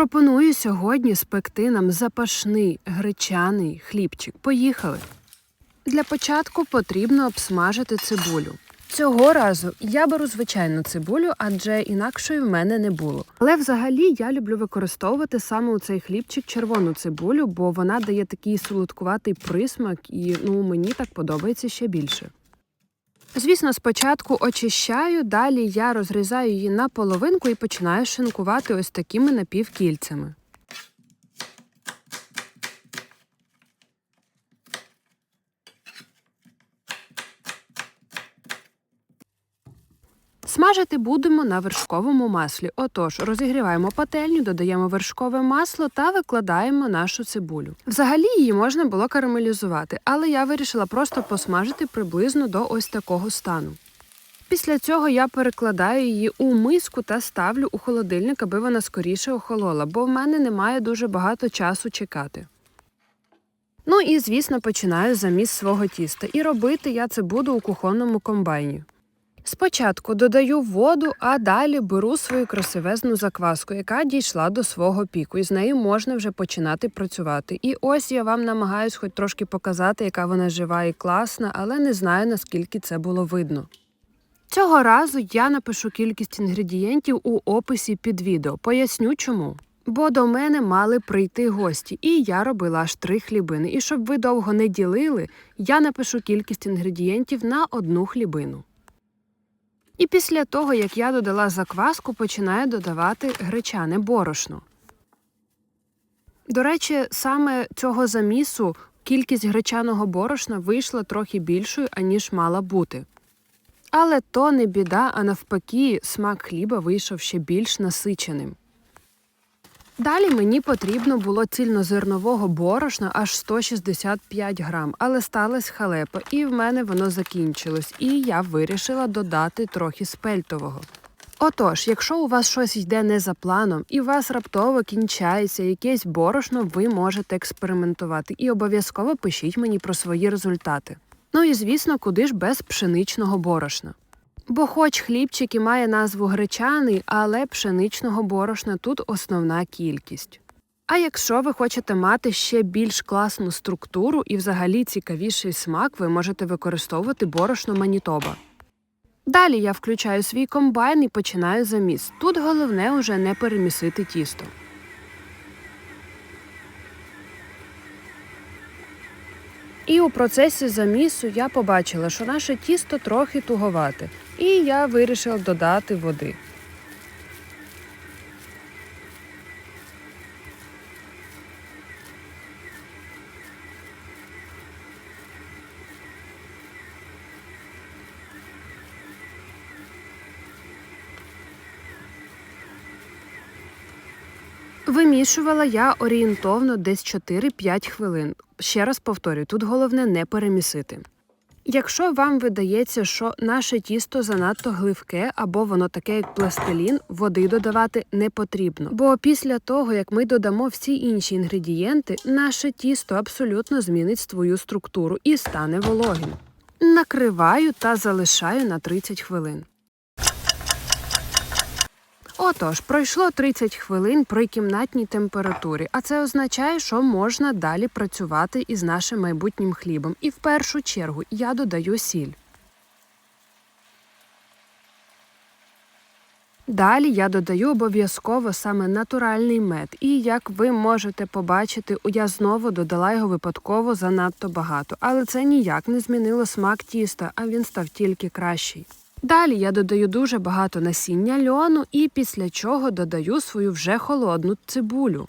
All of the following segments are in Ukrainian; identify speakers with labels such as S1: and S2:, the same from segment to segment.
S1: Пропоную сьогодні спекти нам запашний гречаний хлібчик. Поїхали. Для початку потрібно обсмажити цибулю. Цього разу я беру звичайну цибулю, адже інакшої в мене не було. Але взагалі я люблю використовувати саме у цей хлібчик червону цибулю, бо вона дає такий солодкуватий присмак, і ну мені так подобається ще більше. Звісно, спочатку очищаю, далі я розрізаю її на половинку і починаю шинкувати ось такими напівкільцями. Смажити будемо на вершковому маслі. Отож, розігріваємо пательню, додаємо вершкове масло та викладаємо нашу цибулю. Взагалі її можна було карамелізувати, але я вирішила просто посмажити приблизно до ось такого стану. Після цього я перекладаю її у миску та ставлю у холодильник, аби вона скоріше охолола, бо в мене немає дуже багато часу чекати. Ну і, звісно, починаю заміс свого тіста. І робити я це буду у кухонному комбайні. Спочатку додаю воду, а далі беру свою красивезну закваску, яка дійшла до свого піку, і з нею можна вже починати працювати. І ось я вам намагаюсь хоч трошки показати, яка вона жива і класна, але не знаю наскільки це було видно. Цього разу я напишу кількість інгредієнтів у описі під відео. Поясню чому. Бо до мене мали прийти гості, і я робила аж три хлібини. І щоб ви довго не ділили, я напишу кількість інгредієнтів на одну хлібину. І після того, як я додала закваску, починаю додавати гречане борошно. До речі, саме цього замісу кількість гречаного борошна вийшла трохи більшою, аніж мала бути. Але то не біда, а навпаки, смак хліба вийшов ще більш насиченим. Далі мені потрібно було цільнозернового борошна аж 165 грам, але сталася халепа, і в мене воно закінчилось, і я вирішила додати трохи спельтового. Отож, якщо у вас щось йде не за планом, і у вас раптово кінчається якесь борошно, ви можете експериментувати і обов'язково пишіть мені про свої результати. Ну і звісно, куди ж без пшеничного борошна. Бо хоч хлібчик і має назву гречаний, але пшеничного борошна тут основна кількість. А якщо ви хочете мати ще більш класну структуру і взагалі цікавіший смак, ви можете використовувати борошно Манітоба. Далі я включаю свій комбайн і починаю заміс. Тут головне уже не перемісити тісто. І у процесі замісу я побачила, що наше тісто трохи туговате, і я вирішила додати води. Вимішувала я орієнтовно десь 4-5 хвилин. Ще раз повторюю, тут головне не перемісити. Якщо вам видається, що наше тісто занадто гливке або воно таке, як пластилін, води додавати не потрібно. Бо після того, як ми додамо всі інші інгредієнти, наше тісто абсолютно змінить свою структуру і стане вологим. Накриваю та залишаю на 30 хвилин. Отож, пройшло 30 хвилин при кімнатній температурі, а це означає, що можна далі працювати із нашим майбутнім хлібом. І в першу чергу я додаю сіль. Далі я додаю обов'язково саме натуральний мед, і як ви можете побачити, я знову додала його випадково занадто багато, але це ніяк не змінило смак тіста, а він став тільки кращий. Далі я додаю дуже багато насіння льону і після чого додаю свою вже холодну цибулю.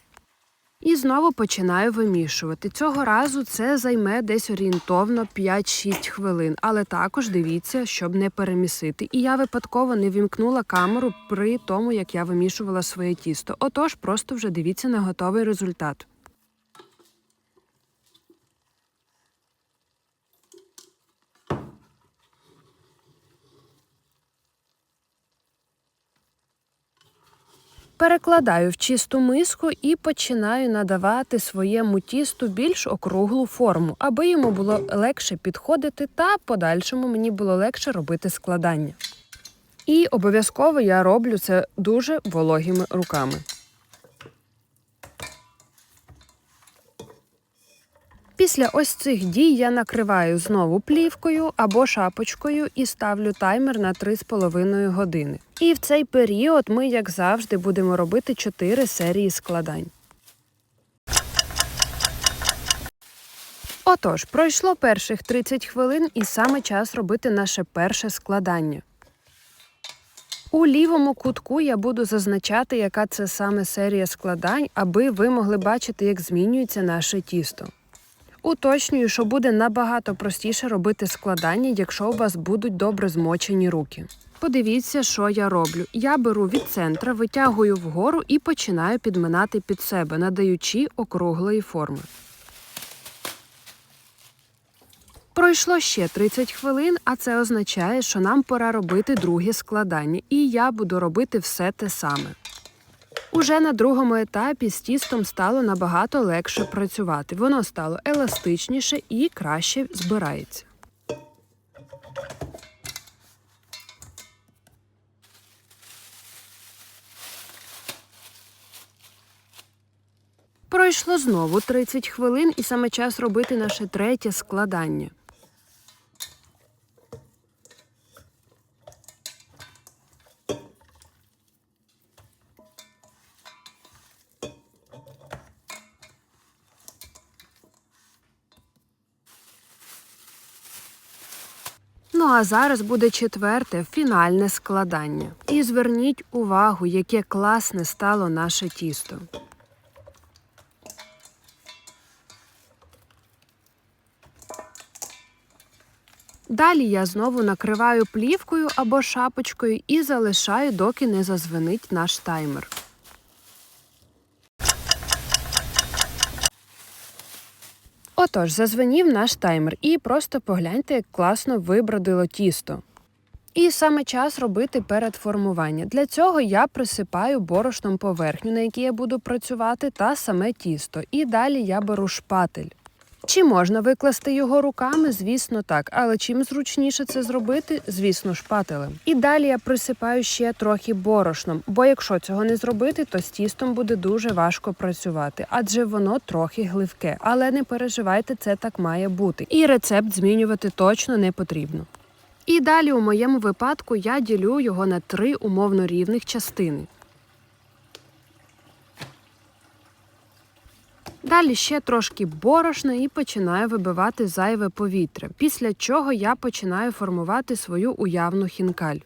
S1: І знову починаю вимішувати. Цього разу це займе десь орієнтовно 5-6 хвилин, але також дивіться, щоб не перемісити. І я випадково не вімкнула камеру при тому, як я вимішувала своє тісто. Отож, просто вже дивіться на готовий результат. Перекладаю в чисту миску і починаю надавати своєму тісту більш округлу форму, аби йому було легше підходити та подальшому мені було легше робити складання. І обов'язково я роблю це дуже вологими руками. Після ось цих дій я накриваю знову плівкою або шапочкою і ставлю таймер на 3,5 години. І в цей період ми, як завжди, будемо робити 4 серії складань. Отож, пройшло перших 30 хвилин і саме час робити наше перше складання. У лівому кутку я буду зазначати, яка це саме серія складань, аби ви могли бачити, як змінюється наше тісто. Уточнюю, що буде набагато простіше робити складання, якщо у вас будуть добре змочені руки. Подивіться, що я роблю. Я беру від центра, витягую вгору і починаю підминати під себе, надаючи округлої форми. Пройшло ще 30 хвилин, а це означає, що нам пора робити друге складання, і я буду робити все те саме. Уже на другому етапі з тістом стало набагато легше працювати. Воно стало еластичніше і краще збирається. Пройшло знову 30 хвилин, і саме час робити наше третє складання. Ну а зараз буде четверте фінальне складання. І зверніть увагу, яке класне стало наше тісто. Далі я знову накриваю плівкою або шапочкою і залишаю, доки не зазвенить наш таймер. Отож, зазвенів наш таймер, і просто погляньте, як класно вибродило тісто. І саме час робити передформування. Для цього я присипаю борошном поверхню, на якій я буду працювати, та саме тісто. І далі я беру шпатель. Чи можна викласти його руками? Звісно, так. Але чим зручніше це зробити, звісно, шпателем. І далі я присипаю ще трохи борошном, бо якщо цього не зробити, то з тістом буде дуже важко працювати, адже воно трохи гливке. Але не переживайте, це так має бути. І рецепт змінювати точно не потрібно. І далі, у моєму випадку, я ділю його на три умовно рівних частини. Далі ще трошки борошна і починаю вибивати зайве повітря, після чого я починаю формувати свою уявну хінкаль.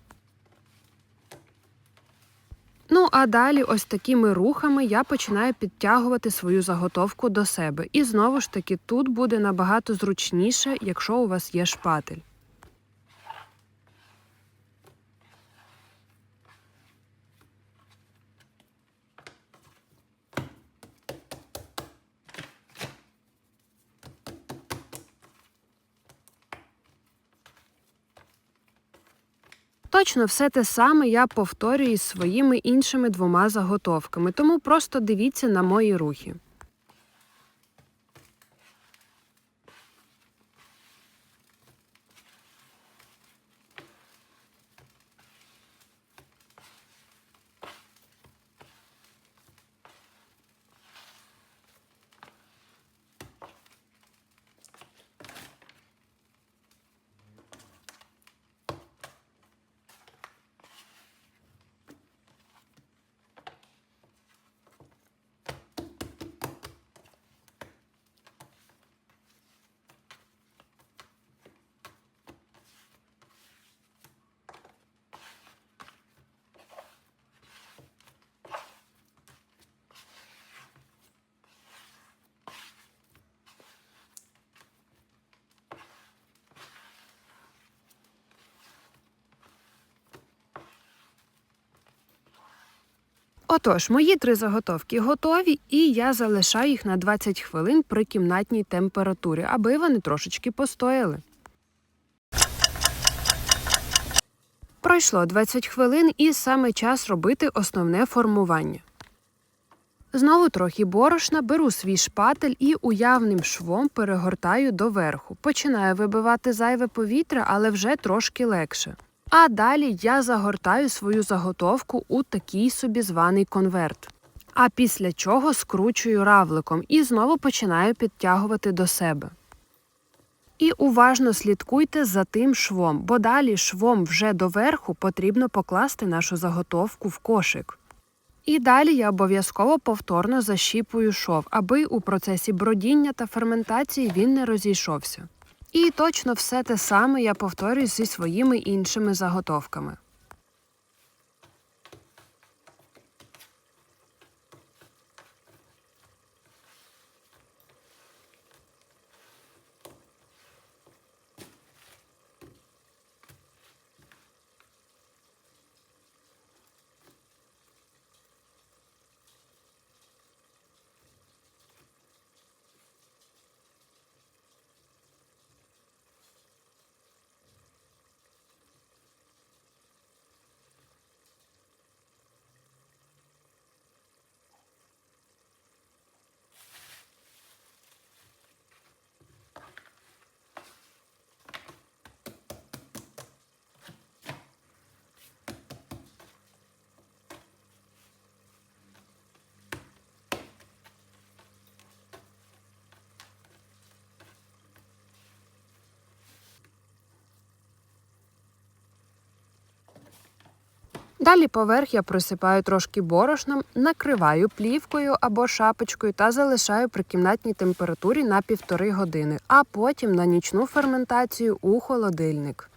S1: Ну, а далі, ось такими рухами, я починаю підтягувати свою заготовку до себе. І знову ж таки, тут буде набагато зручніше, якщо у вас є шпатель. Точно все те саме я повторюю із своїми іншими двома заготовками, тому просто дивіться на мої рухи. Отож, мої три заготовки готові, і я залишаю їх на 20 хвилин при кімнатній температурі, аби вони трошечки постояли. Пройшло 20 хвилин і саме час робити основне формування. Знову трохи борошна, беру свій шпатель і уявним швом перегортаю доверху. Починаю вибивати зайве повітря, але вже трошки легше. А далі я загортаю свою заготовку у такий собі званий конверт. А після чого скручую равликом і знову починаю підтягувати до себе. І уважно слідкуйте за тим швом, бо далі швом вже доверху потрібно покласти нашу заготовку в кошик. І далі я обов'язково повторно защіпую шов, аби у процесі бродіння та ферментації він не розійшовся. І точно все те саме я повторюю зі своїми іншими заготовками. Далі поверх я просипаю трошки борошном, накриваю плівкою або шапочкою та залишаю при кімнатній температурі на півтори години, а потім на нічну ферментацію у холодильник.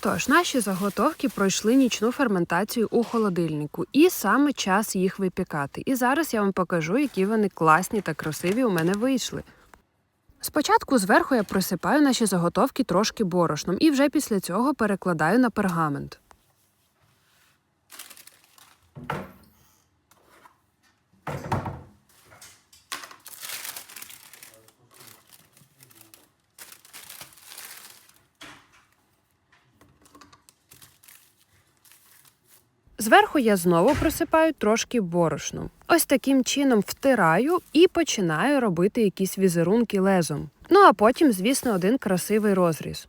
S1: Отож, наші заготовки пройшли нічну ферментацію у холодильнику, і саме час їх випікати. І зараз я вам покажу, які вони класні та красиві у мене вийшли. Спочатку зверху я присипаю наші заготовки трошки борошном і вже після цього перекладаю на пергамент. Зверху я знову присипаю трошки борошну. Ось таким чином втираю і починаю робити якісь візерунки лезом. Ну а потім, звісно, один красивий розріз.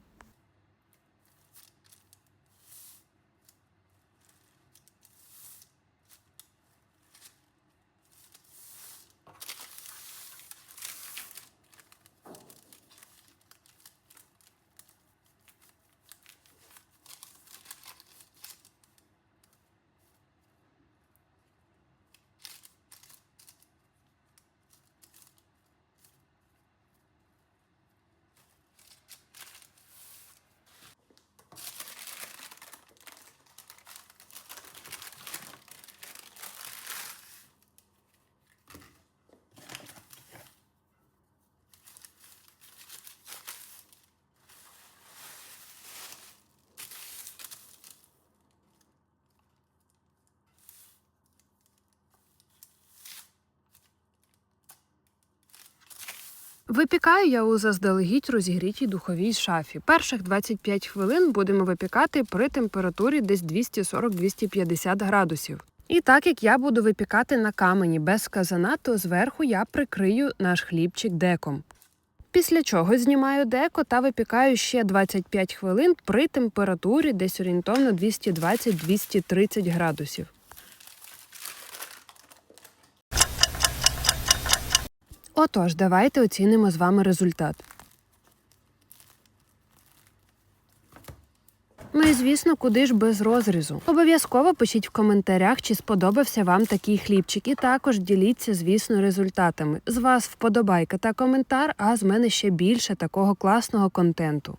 S1: Випікаю я у заздалегідь розігрітій духовій шафі. Перших 25 хвилин будемо випікати при температурі десь 240-250 градусів. І так як я буду випікати на камені без казана, то зверху я прикрию наш хлібчик деком. Після чого знімаю деко та випікаю ще 25 хвилин при температурі десь орієнтовно 220-230 градусів. Отож, давайте оцінимо з вами результат. Ну і звісно, куди ж без розрізу. Обов'язково пишіть в коментарях, чи сподобався вам такий хлібчик, і також діліться, звісно, результатами. З вас вподобайка та коментар, а з мене ще більше такого класного контенту.